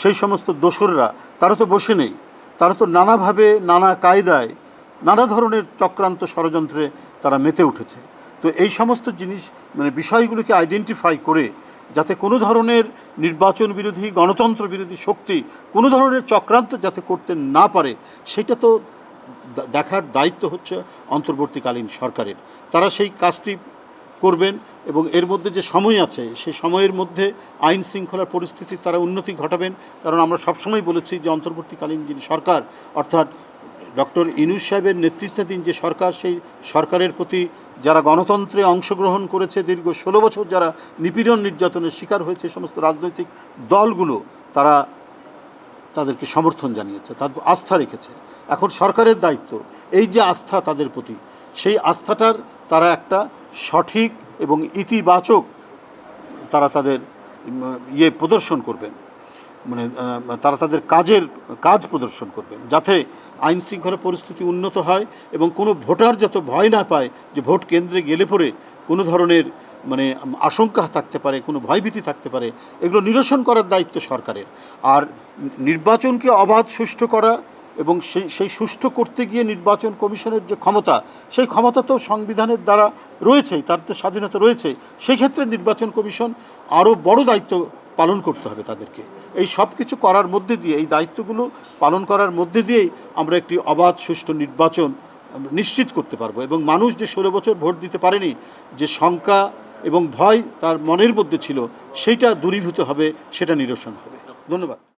সেই সমস্ত দোসররা, তারা তো বসে নেই। তারা তো নানাভাবে নানা কায়দায়, নানা ধরনের চক্রান্ত ষড়যন্ত্রে তারা মেতে উঠেছে। তো এই সমস্ত জিনিস মানে বিষয়গুলোকে আইডেন্টিফাই করে, যাতে কোনো ধরনের নির্বাচন বিরোধী, গণতন্ত্র বিরোধী শক্তি কোনো ধরনের চক্রান্ত যাতে করতে না পারে, সেটা তো দেখার দায়িত্ব হচ্ছে অন্তর্বর্তীকালীন সরকারের। তারা সেই কাজটি করবেন এবং এর মধ্যে যে সময় আছে, সেই সময়ের মধ্যে আইন শৃঙ্খলার পরিস্থিতির তারা উন্নতি ঘটাবেন। কারণ আমরা সবসময় বলেছি যে, অন্তর্বর্তীকালীন যিনি সরকার, অর্থাৎ ডক্টর ইনুস সাহেবের নেতৃত্বাধীন যে সরকার, সেই সরকারের প্রতি যারা গণতন্ত্রে অংশগ্রহণ করেছে দীর্ঘ ষোলো বছর যারা নিপীড়ন নির্যাতনের শিকার হয়েছে, সমস্ত রাজনৈতিক দলগুলো, তারা তাদেরকে সমর্থন জানিয়েছে, তাদের আস্থা রেখেছে। এখন সরকারের দায়িত্ব, এই যে আস্থা তাদের প্রতি সেই আস্থাটার তারা একটা সঠিক এবং ইতিবাচক তারা তাদের ইয়ে প্রদর্শন করবেন। মানে তারা তাদের কাজের, কাজ প্রদর্শন করবেন যাতে আইন শৃঙ্খলা পরিস্থিতি উন্নত হয় এবং কোনো ভোটার যাতে ভয় না পায় যে ভোট কেন্দ্রে গেলে পরে কোনো ধরনের মানে আশঙ্কা থাকতে পারে, কোনো ভয়ভীতি থাকতে পারে, এগুলো নিরসন করার দায়িত্ব সরকারের। আর নির্বাচনকে অবাধ সুষ্ঠু করা এবং সেই সেই সুষ্ঠু করতে গিয়ে নির্বাচন কমিশনের যে ক্ষমতা, সেই ক্ষমতা তো সংবিধানের দ্বারা রয়েছেই তার তো স্বাধীনতা রয়েছে। সেই ক্ষেত্রে নির্বাচন কমিশন আরও বড় দায়িত্ব পালন করতে হবে তাদেরকে। এই সব কিছু করার মধ্যে দিয়ে, এই দায়িত্বগুলো পালন করার মধ্যে দিয়েই আমরা একটি অবাধ, সুষ্ঠু নির্বাচন নিশ্চিত করতে পারব। এবং মানুষ যে ষোলো বছর ভোট দিতে পারেনি, যে শঙ্কা এবং ভয় তার মনের মধ্যে ছিল সেইটা দূরীভূত হবে, সেটা নিরসন হবে। ধন্যবাদ।